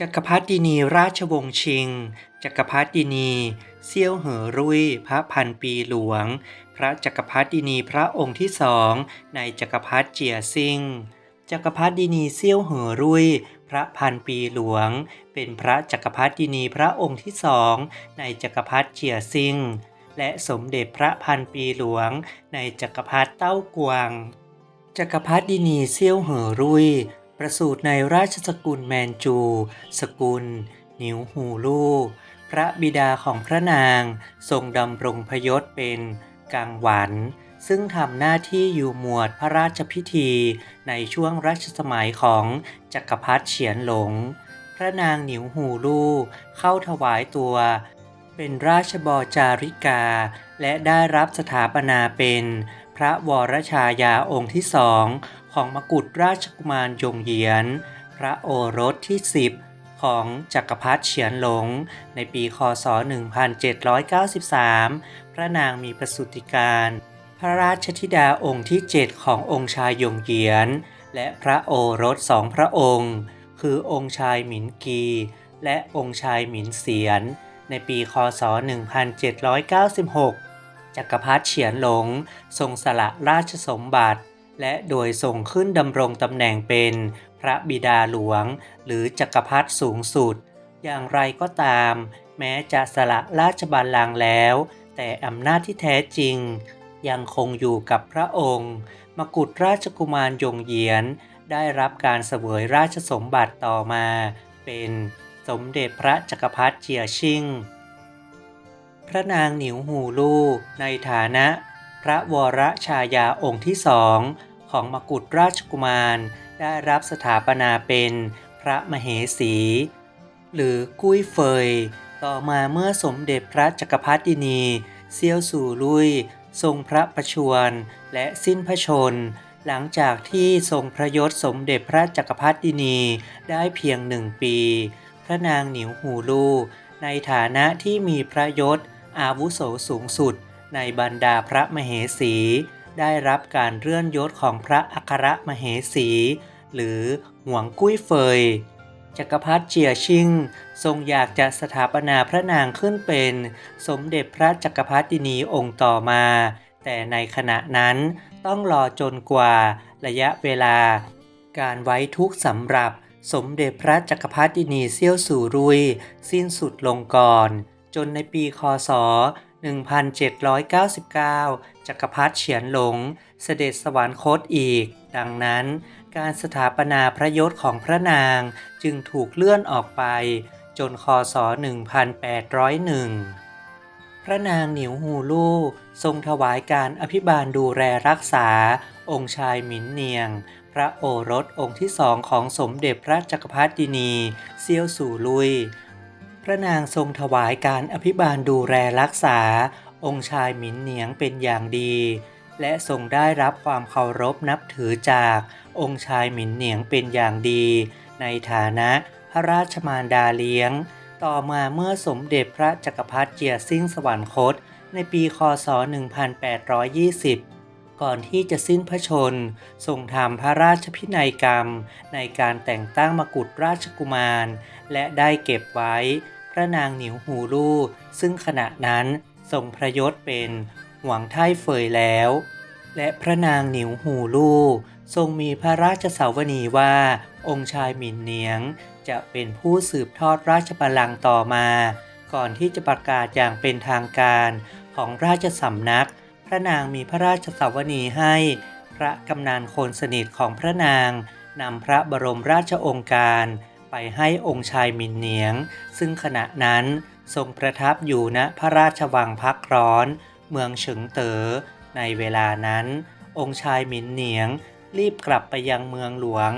จักรพรรดินีราชวงศ์ชิง จักรพรรดินีเซี่ยวเหอรุ่ย พระพันปีหลวง พระจักรพรรดินีพระองค์ที่สองในจักรพรรดิเจียซิง จักรพรรดินีเซี่ยวเหอรุ่ย พระพันปีหลวง เป็นพระจักรพรรดินีพระองค์ที่สองในจักรพรรดิเจียซิง และสมเด็จพระพันปีหลวง ในจักรพรรดิเต้ากวางจักรพรรดินีเซี่ยวเหอรุ่ย ประสูติในราชสกุลแมนจู สกุล นิวฮูลู พระบิดาของพระนางทรงดำรงพยศเป็นกังหวัน ซึ่งทำหน้าที่อยู่หมวดพระราชพิธีในช่วงรัชสมัยของจักรพรรดิเฉียนหลง พระนางหนิวฮูลูเข้าถวายตัว เป็นราชบอจาริกา และได้รับสถาปนาเป็นพระวรชายาองค์ที่สอง ของมกุฎราชกุมารยงเยียน พระโอรสที่ 10 ของจักรพรรดิเฉียนหลง ในปีคศ 1793 พระนางมีประสูติการ พระราชธิดาองค์ที่ 7 ขององค์ชายยงเยียน และพระโอรสสองพระองค์ คือองค์ชายหมินกี และองค์ชายหมินเสียน ในปีคศ 1796จักรพรรดิเฉียนหลง ทรงสละราชสมบัติ และโดยทรงขึ้นดำรงตำแหน่งเป็นพระบิดาหลวง หรือจักรพรรดิสูงสุด อย่างไรก็ตาม แม้จะสละราชบัลลังก์แล้ว แต่อำนาจที่แท้จริง ยังคงอยู่กับพระองค์ มกุฎราชกุมารยงเยียน ได้รับการเสวยราชสมบัติต่อมา เป็นสมเด็จพระจักรพรรดิเจียชิง พระนางหนิวหูลู่ในฐานะพระวรชายาองค์ที่สอง ของมกุฎราชกุมาร ได้รับสถาปนาเป็นพระมเหสี หรือกุ้ยเฟย ต่อมาเมื่อสมเด็จพระจักรพรรดินี เซียวสู่ลุย ทรงพระประชวรและสิ้นพระชน หลังจากที่ทรงพระยศสมเด็จพระจักรพรรดินีได้เพียงหนึ่งปี พระนางหนิวหูลู่ในฐานะที่มีพระยศอาวุโสสูงสุดในบรรดาพระมเหสี ได้รับการเลื่อนยศของพระอัครมเหสี หรือหวงกุ้ยเฟย จักรพรรดิเจียชิง ทรงอยากจะสถาปนาพระนางขึ้นเป็น สมเด็จพระจักรพรรดินีองค์ต่อมา แต่ในขณะนั้นต้องรอจนกว่าระยะเวลา การไว้ทุกข์สำหรับสมเด็จพระจักรพรรดินีเซี่ยวสู่รุย สิ้นสุดลงก่อน จนในปีคศ 1799 จักรพรรดิเฉียนหลง เสด็จสวรรคตอีก ดังนั้น การสถาปนาพระยศของพระนางจึงถูกเลื่อนออกไป จนคศ 1801พระนางหนิวฮูลู่ ทรงถวายการอภิบาลดูแลรักษา องค์ชายหมินเนียง พระโอรสองค์ที่สองของสมเด็จพระจักรพรรดินี เซียวสู่ลุย พระนางทรงถวายการอภิบาลดูแลรักษา องค์ชายหมินเหนียงเป็นอย่างดี และทรงได้รับความเคารพนับถือจากองค์ชายหมินเหนียงเป็นอย่างดี ในฐานะพระราชมารดาเลี้ยง ต่อมาเมื่อสมเด็จพระจักรพรรดิเจียซิ่งสวรรคต ในปีคศ 1820ก่อนที่จะสิ้นพระชน ทรงทำพระราชพินัยกรรม ในการแต่งตั้งมกุฎราชกุมาร และได้เก็บไว้ ระนางหนิวหูลู่ ซึ่งขณะนั้นทรงพระยศเป็นหวังไท่เฟยแล้ว และพระนางหนิวหูลู่ทรงมีพระราชสาวนีว่า องค์ชายหมินเนียง จะเป็นผู้สืบทอดราชบัลลังก์ต่อมา ก่อนที่จะประกาศอย่างเป็นทางการของราชสำนัก พระนางมีพระราชสาวนีให้ พระกำนันคนสนิทของพระนางนำพระบรมราชองค์การ ไปให้องค์ชายหมินเนียง ซึ่งขณะนั้นทรงประทับอยู่ณพระราชวังพักร้อน เมืองเฉิงเต๋อในเวลานั้น องค์ชายหมินเนียงรีบกลับไปยังเมืองหลวง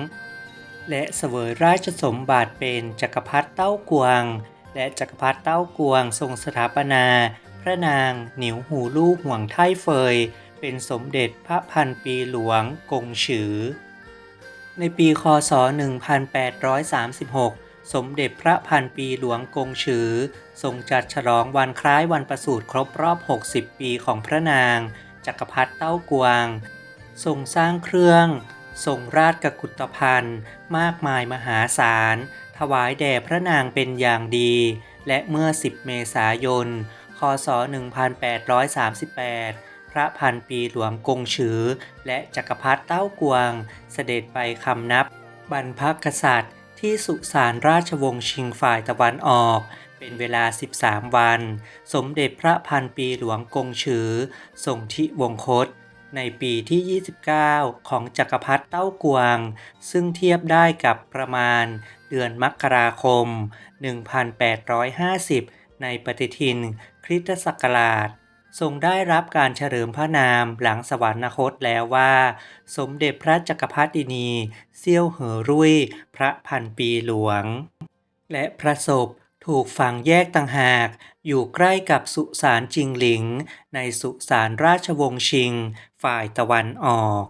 และเสวยราชสมบัติเป็นจักรพรรดิเต้ากวง และจักรพรรดิเต้ากวงทรงสถาปนา พระนางหนิวหูลู่ห่วงไท่เฟย เป็นสมเด็จพระพันปีหลวงกงฉือ ในปีคศ 1836 สมเด็จพระพันปีหลวงกงฉือ ทรงจัดฉลองวันคล้ายวันประสูติครบรอบ 60 ปีของพระนาง จักรพรรดิเต้ากวาง ทรงสร้างเครื่อง ทรงราชกกุฏภัณฑ์มากมายมหาศาล ถวายแด่พระนางเป็นอย่างดี และเมื่อ 10 เมษายน คศ 1838 พระพันปีหลวงกงฉือ และจักรพรรดิเต้ากวง เสด็จไปคำนับ บรรพกษัตริย์ ที่สุสานราชวงศ์ชิงฝ่ายตะวันออก เป็นเวลา 13 วัน สมเด็จพระพันปีหลวงกงฉือทรงทิวงคตในปีที่ 29 ของจักรพรรดิเต้ากวง ซึ่งเทียบได้กับประมาณเดือนมกราคม 1850 ในปฏิทินคริสตศักราช ทรงได้รับการเฉลิมพระนามหลังสวรรคตแล้วว่า สมเด็จพระจักรพรรดินีเซี่ยวเหอรุ่ย พระพันปีหลวง และพระศพถูกฝังแยกต่างหาก อยู่ใกล้กับสุสานจิงหลิง ในสุสานราชวงศ์ชิง ฝ่ายตะวันออก